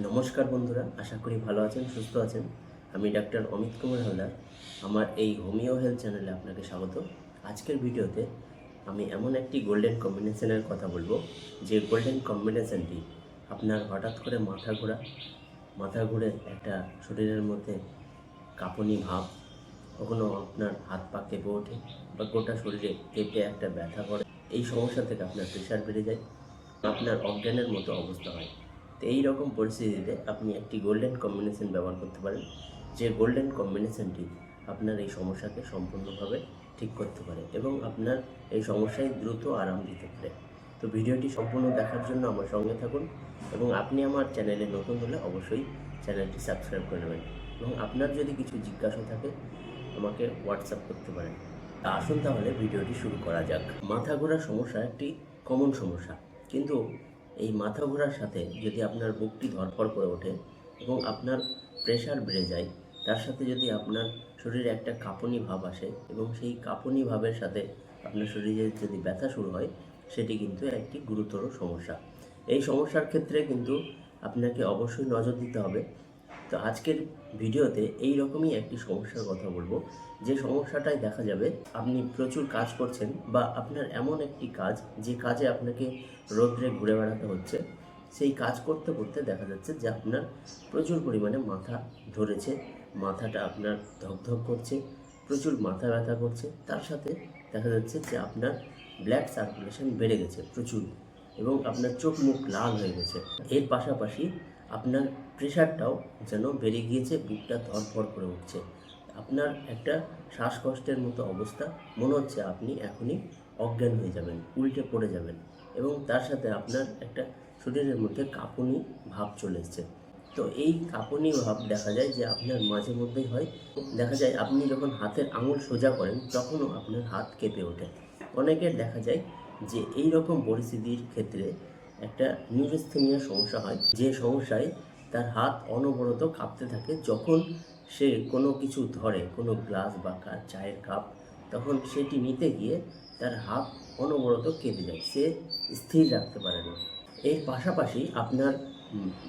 নমস্কার বন্ধুরা, আশা করি ভালো আছেন, সুস্থ আছেন। আমি ডাক্তার অমিত কুমার হালদার, আমার এই হোমিও হেলথ চ্যানেলে আপনাকে স্বাগত। আজকের ভিডিওতে আমি এমন একটি গোল্ডেন কম্বিনেশনের কথা বলব। যে গোল্ডেন কম্বিনেশনটি আপনার হঠাৎ করে মাথা ঘোরা, মাথা ঘুরে একটা শরীরের মধ্যে কাঁপুনি ভাব, কখনো আপনার হাত পা কেঁপে ওঠে বা গোটা শরীরে কেঁপে একটা ব্যথা করে এই সমস্যা থেকে আপনার প্রেশার বেড়ে যায়, আপনার অজ্ঞানের মতো অবস্থা হয়। তো এই রকম পরিস্থিতিতে আপনি একটি গোল্ডেন কম্বিনেশন ব্যবহার করতে পারেন। যে গোল্ডেন কম্বিনেশনটি আপনার এই সমস্যাকে সম্পূর্ণভাবে ঠিক করতে পারে এবং আপনার এই সমস্যায় দ্রুত আরাম দিতে পারে। তো ভিডিওটি সম্পূর্ণ দেখার জন্য আমার সঙ্গে থাকুন এবং আপনি আমার চ্যানেলে নতুন হলে অবশ্যই চ্যানেলটি সাবস্ক্রাইব করে নেবেন এবং আপনার যদি কিছু জিজ্ঞাসা থাকে, আমাকে হোয়াটসঅ্যাপ করতে পারেন। তা আসুন তাহলে ভিডিওটি শুরু করা যাক। মাথা ঘোরার সমস্যা একটি কমন সমস্যা। কিন্তু এই মাথা ঘোরার সাথে যদি আপনার বুকটি ধরফর করে ওঠে এবং আপনার প্রেশার বেড়ে যায়, তার সাথে যদি আপনার শরীরে একটা কাঁপুনি ভাব আসে এবং সেই কাঁপুনি ভাবের সাথে আপনার শরীরে যদি ব্যথা শুরু হয়, সেটি কিন্তু একটি গুরুতর সমস্যা। এই সমস্যার ক্ষেত্রে কিন্তু আপনাকে অবশ্যই নজর দিতে হবে তো আজকের ভিডিওতে এই রকমই একটি সমস্যার কথা বলব। যে সমস্যাটায় দেখা যাবে, আপনি প্রচুর কাজ করছেন বা আপনার এমন একটি কাজ, যে কাজে আপনাকে রোদ্রে ঘুরে বেড়াতে হচ্ছে, সেই কাজ করতে করতে দেখা যাচ্ছে যে আপনার প্রচুর পরিমাণে মাথা ধরেছে, মাথাটা আপনার ধকধক করছে, প্রচুর মাথা ব্যথা করছে। তার সাথে দেখা যাচ্ছে যে আপনার ব্লাড সার্কুলেশন বেড়ে গেছে প্রচুর এবং আপনার চোখ মুখ লাল হয়ে গেছে। এর পাশাপাশি আপনার প্রেশারটাও যেন বেড়ে গিয়েছে, বুকটা ধরফর করে উঠছে। আপনার একটা শ্বাসকষ্টের মতো অবস্থা, মনে হচ্ছে আপনি এখনই অজ্ঞান হয়ে যাবেন, উল্টে পড়ে যাবেন এবং তার সাথে আপনার একটা শরীরের মধ্যে কাঁপুনি ভাব চলে এসছে। তো এই কাঁপুনি ভাব দেখা যায় যে আপনার মাঝে মধ্যেই হয়। দেখা যায় আপনি যখন হাতের আঙুল সোজা করেন, তখনও আপনার হাত কেঁপে ওঠে। অনেকের দেখা যায় যে এই রকম পরিস্থিতির ক্ষেত্রে একটা নিউরোস্থেনিয়া সমস্যা হয়। যে সমস্যায় তার হাত অনবরত কাঁপতে থাকে, যখন সে কোনো কিছু ধরে, কোনো গ্লাস বা চায়ের কাপ, তখন সেটি নিতে গিয়ে তার হাত অনবরত কেঁপে যায়। সে স্থির রাখতে পারে না। এর পাশাপাশি আপনার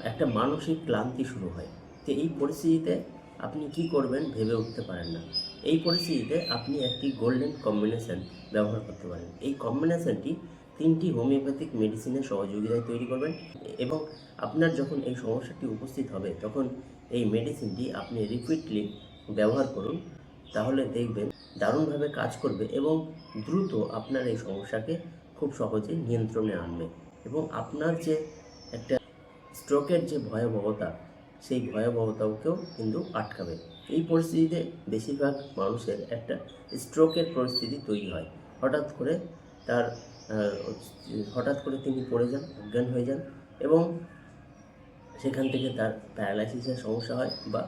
একটা মানসিক ক্লান্তি শুরু হয়। তো এই পরিস্থিতিতে আপনি কি করবেন ভেবে উঠতে পারেন না। এই পরিস্থিতিতে আপনি একটি গোল্ডেন কম্বিনেশন ব্যবহার করতে পারেন। এই কম্বিনেশনটি তিনটি হোমিওপ্যাথিক মেডিসিনের সহযোগিতায় তৈরি করবেন এবং আপনার যখন এই সমস্যাটি উপস্থিত হবে, তখন এই মেডিসিনটি আপনি রিপিটলি ব্যবহার করুন, তাহলে দেখবেন দারুণভাবে কাজ করবে এবং দ্রুত আপনার এই সমস্যাকে খুব সহজে নিয়ন্ত্রণে আনবে এবং আপনার যে একটা স্ট্রোকের যে ভয়াবহতা, সেই ভয়াবহতাকেও কিন্তু আটকাবে। এই পরিস্থিতিতে বেশিরভাগ মানুষের একটা স্ট্রোকের পরিস্থিতি তৈরি হয়। হঠাৎ করে তার হঠাৎ করে তিনি পড়ে যান, অজ্ঞান হয়ে যান এবং সেখান থেকে তার প্যারালাইসিসের সমস্যা হয় বা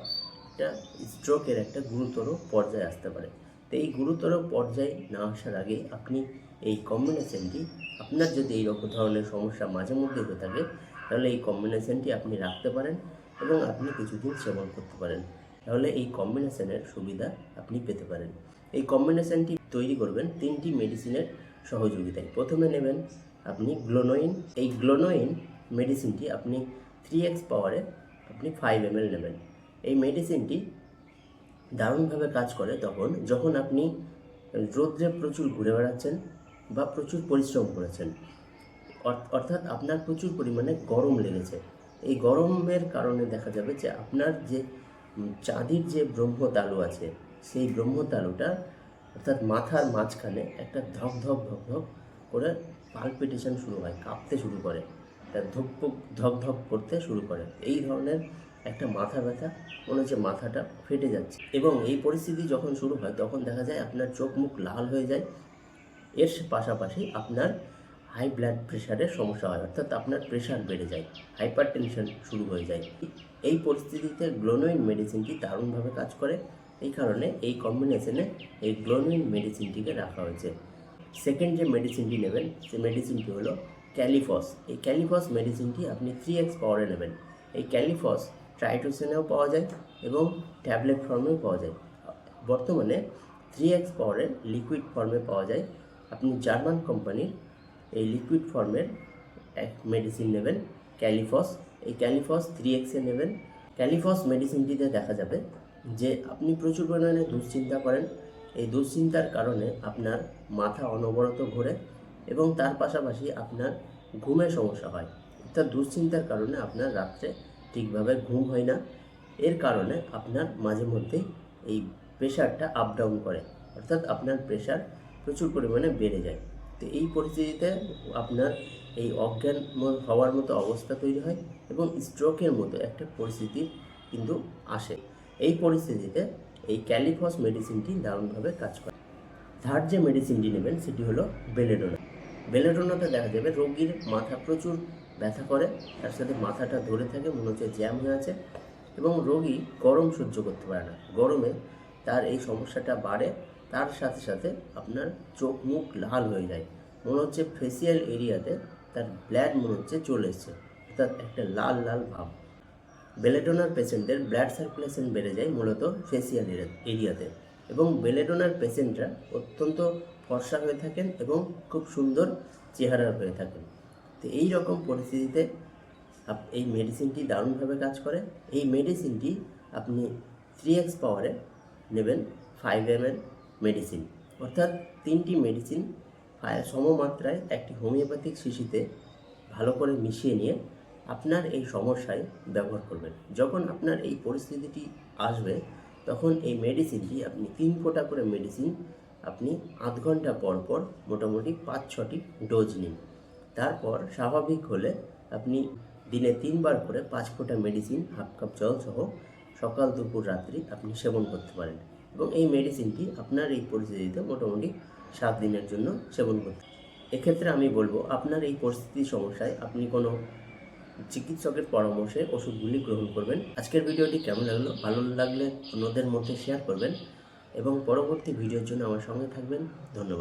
একটা স্ট্রোকের একটা গুরুতর পর্যায়ে আসতে পারে। তো এই গুরুতর পর্যায়ে না আসার আগে আপনি এই কম্বিনেশনটি আপনার যদি এই রকম ধরনের সমস্যা মাঝে মধ্যে হয়ে থাকে, তাহলে এই কম্বিনেশনটি আপনি রাখতে পারেন এবং আপনি কিছুদিন সেবন করতে পারেন। তাহলে এই কম্বিনেশনের সুবিধা আপনি পেতে পারেন। এই কম্বিনেশনটি তৈরি করবেন তিনটি মেডিসিনের সহযোগিতায়। প্রথমে নেবেন আপনি গ্লোনোইন। এই গ্লোনোইন মেডিসিনটি আপনি থ্রি এক্স পাওয়ারে আপনি ফাইভ এম নেবেন। এই মেডিসিনটি দারুণভাবে কাজ করে তখন যখন আপনি রোদ্রে প্রচুর ঘুরে বেড়াচ্ছেন বা প্রচুর পরিশ্রম করেছেন। অর- অর্থাৎ আপনার প্রচুর পরিমাণে গরম লেগেছে। এই গরমের কারণে দেখা যাবে যে আপনার যে চাঁদির যে ব্রহ্মতালু আছে, সেই ব্রহ্মতালুটা অর্থাৎ মাথার মাঝখানে একটা ধক ধক ধক ধক করে পালপিটেশন শুরু হয়, কাঁপতে শুরু করে। তার ধুকপুক ধক ধক করতে শুরু করে। এই ধরনের একটা মাথা ব্যথা, মনে হচ্ছে মাথাটা ফেটে যাচ্ছে। এবং এই পরিস্থিতি যখন শুরু হয়, তখন দেখা যায় আপনার চোখ মুখ লাল হয়ে যায়। এর পাশাপাশি আপনার হাই ব্লাড প্রেশারের সমস্যা হয়, অর্থাৎ আপনার প্রেশার বেড়ে যায় হাইপার টেনশন শুরু হয়ে যায়। এই পরিস্থিতিতে গ্লোনোইন মেডিসিনটি দারুণভাবে কাজ করে। এই কারণে এই কম্বিনেশনে এই গ্লোনোইন মেডিসিনটিকে রাখা হয়েছে। সেকেন্ড যে মেডিসিনটি নেবেন সেই মেডিসিনটি হলো ক্যালিফস এই ক্যালিফস মেডিসিনটি আপনি থ্রি এক্স পাওয়ারে নেবেন। এই ক্যালিফস ট্রাইটোসেনেও পাওয়া যায় এবং ট্যাবলেট ফর্মেও পাওয়া যায়। বর্তমানে থ্রি এক্স পাওয়ারের লিকুইড ফর্মে পাওয়া যায়। আপনি জার্মান কোম্পানির এই লিকুইড ফর্মের এক মেডিসিন নেবেন ক্যালিফস এই ক্যালিফস থ্রি এক্সে নেবেন। ক্যালিফস মেডিসিনটিতে দেখা যাবে যে আপনি প্রচুর পরিমাণে দুশ্চিন্তা করেন, এই দুশ্চিন্তার কারণে আপনার মাথা অনবরত ঘোরে এবং তার পাশাপাশি আপনার ঘুমের সমস্যা হয়। অর্থাৎ দুশ্চিন্তার কারণে আপনার রাত্রে ঠিকভাবে ঘুম হয় না। এর কারণে আপনার মাঝে মধ্যেই এই প্রেশারটা আপ ডাউন করে। অর্থাৎ আপনার প্রেশার প্রচুর পরিমাণে বেড়ে যায়। তো এই পরিস্থিতিতে আপনার এই অজ্ঞান হওয়ার মতো অবস্থা তৈরি হয় এবং স্ট্রোকের মতো একটা পরিস্থিতি কিন্তু আসে। এই পরিস্থিতিতে এই ক্যালিফস মেডিসিনটি দারুণভাবে কাজ করে। থার্ড যে মেডিসিনটি নেবেন সেটি হলো বেলেডোনা। বেলেডোনাতে দেখা যাবে রোগীর মাথা প্রচুর ব্যথা করে, তার সাথে মাথাটা ধরে থাকে, মনে হচ্ছে জ্যাম হয়ে আছে এবং রোগী গরম সহ্য করতে পারে না। গরমে তার এই সমস্যাটা বাড়ে, তার সাথে সাথে আপনার চোখ মুখ লাল হয়ে যায়। মনে হচ্ছে ফেসিয়াল এরিয়াতে তার ব্ল্যাড মনে হচ্ছে চলে এসছে, অর্থাৎ একটা লাল লাল ভাব। বেলেডোনার পেশেন্টদের ব্লাড সার্কুলেশন বেড়ে যায় মূলত ফেসিয়াল এরিয়াতে এবং বেলেডোনার পেশেন্টরা অত্যন্ত ফর্সা হয়ে থাকেন এবং খুব সুন্দর চেহারার হয়ে থাকেন। তো এই রকম পরিস্থিতিতে এই মেডিসিনটি দারুণভাবে কাজ করে। এই মেডিসিনটি আপনি থ্রি এক্স পাওয়ারে নেবেন ফাইভ এম মেডিসিন। অর্থাৎ তিনটি মেডিসিন সমমাত্রায় একটি হোমিওপ্যাথিক শিশিতে ভালো করে মিশিয়ে নিয়ে আপনার এই সমস্যায় ব্যবহার করবেন। যখন আপনার এই পরিস্থিতিটি আসবে, তখন এই মেডিসিনটি আপনি তিন ফোঁটা করে মেডিসিন আপনি আধ ঘণ্টা পর পর মোটামুটি পাঁচ, ছটি ডোজ নিন। তারপর স্বাভাবিক হলে আপনি দিনে তিনবার করে পাঁচ ফোঁটা মেডিসিন হাফ কাপ জল সহ সকাল, দুপুর, রাত্রি আপনি সেবন করতে পারেন এবং এই মেডিসিনটি আপনার এই পরিস্থিতিতে মোটামুটি সাত দিনের জন্য সেবন করতে এক্ষেত্রে আমি বলব, আপনার এই পরিস্থিতির সমস্যায় আপনি কোনো চিকিৎসকের পরামর্শে ওষুধগুলি গ্রহণ করবেন। আজকের ভিডিওটি কেমন লাগল? ভালো লাগলে অন্যদের মধ্যে শেয়ার করবেন এবং পরবর্তী ভিডিওর জন্য আমার সঙ্গে থাকবেন। ধন্যবাদ।